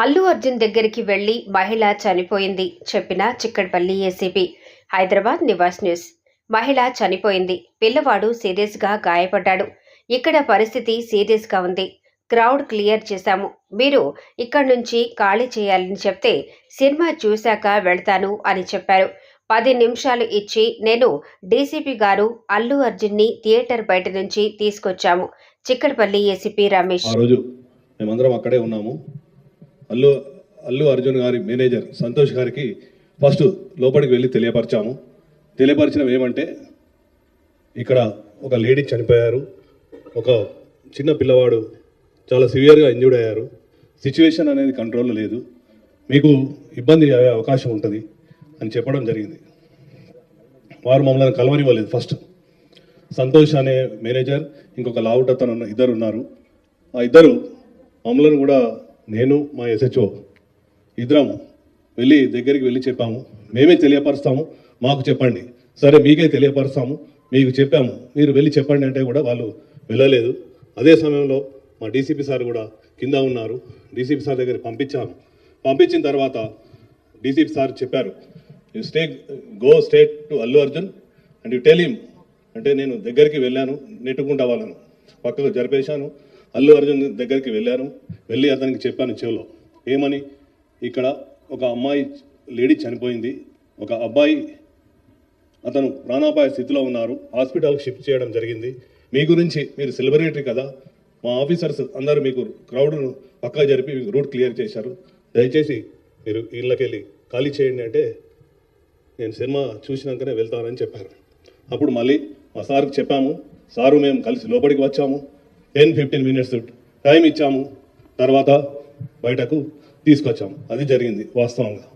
అల్లు అర్జున్ దగ్గరికి వెళ్ళి మహిళ చనిపోయింది చెప్పిన చిక్కడపల్లి ఏసీపీ హైదరాబాద్ నివాస్ న్యూస్. మహిళ చనిపోయింది. పిల్లవాడు సీరియస్గా గాయపడ్డాడు. ఇక్కడ పరిస్థితి సీరియస్గా ఉంది. క్రౌడ్ క్లియర్ చేశాము. మీరు ఇక్కడి నుంచి ఖాళీ చేయాలని చెప్తే సినిమా చూశాక వెళ్తాను అని చెప్పారు. పది నిమిషాలు ఇచ్చి నేను డీసీపీ గారు అల్లు అర్జున్ని థియేటర్ బయట నుంచి తీసుకొచ్చాము. చిక్కడపల్లి ఏసీపీ రమేష్. ఆ రోజు మేమందరం అక్కడే ఉన్నాము. అల్లు అల్లు అర్జున్ గారి మేనేజర్ సంతోష్ గారికి ఫస్ట్ లోపలికి వెళ్ళి తెలియపరిచాము. తెలియపరిచినవి ఏమంటే ఇక్కడ ఒక లేడీ చనిపోయారు ఒక చిన్న పిల్లవాడు చాలా సివియర్గా ఇంజూర్డ్ అయ్యారు. సిచ్యువేషన్ అనేది కంట్రోల్లో లేదు. మీకు ఇబ్బంది అయ్యే అవకాశం ఉంటుంది అని చెప్పడం జరిగింది. వారు మమ్మల్ని కలవనివ్వలేదు ఫస్ట్. సంతోష్ అనే మేనేజర్ ఇంకొక లావుట తన ఇద్దరు ఉన్నారు. ఆ ఇద్దరు మమ్మల్ని కూడా నేను మా ఎస్హెచ్ఓ ఇద్దరం వెళ్ళి దగ్గరికి వెళ్ళి చెప్పాము. మేమే తెలియపరుస్తాము మాకు చెప్పండి. సరే మీకే తెలియపరుస్తాము మీకు చెప్పాము. మీరు వెళ్ళి చెప్పండి అంటే కూడా వాళ్ళు వెళ్ళలేదు. అదే సమయంలో మా డీసీపీ సార్ కూడా కింద ఉన్నారు. డీసీపీ సార్ దగ్గర పంపించాము పంపించిన తర్వాత డీసీపీ సార్ చెప్పారు you stay go state to Allu Arjun and you tell him అంటే నేను దగ్గరికి వెళ్ళాను నెట్టుకుంటా వాళ్ళను. పక్కకు జరిపేశాను. అల్లు అర్జున్ దగ్గరికి వెళ్ళాను వెళ్ళి అతనికి చెప్పాను చెవిలో ఏమని? ఇక్కడ ఒక అమ్మాయి లేడీ చనిపోయింది. ఒక అబ్బాయి అతను ప్రాణాపాయ స్థితిలో ఉన్నారు. హాస్పిటల్కి షిఫ్ట్ చేయడం జరిగింది. మీ గురించి మీరు సెలబ్రేటరీ కదా. మా ఆఫీసర్స్ అందరూ మీకు క్రౌడ్ను పక్కా జరిపి మీకు రూట్ క్లియర్ చేశారు. దయచేసి మీరు ఇళ్ళకెళ్ళి ఖాళీ చేయండి అంటే నేను సినిమా చూసినాకనే వెళ్తానని చెప్పారు. అప్పుడు మళ్ళీ మా సార్కి చెప్పాము సారు మేము కలిసి లోపలికి వచ్చాము. టెన్ ఫిఫ్టీన్ మినిట్స్ టైం ఇచ్చాము. తర్వాత బయటకు తీసుకొచ్చాము. అది జరిగింది వాస్తవంగా.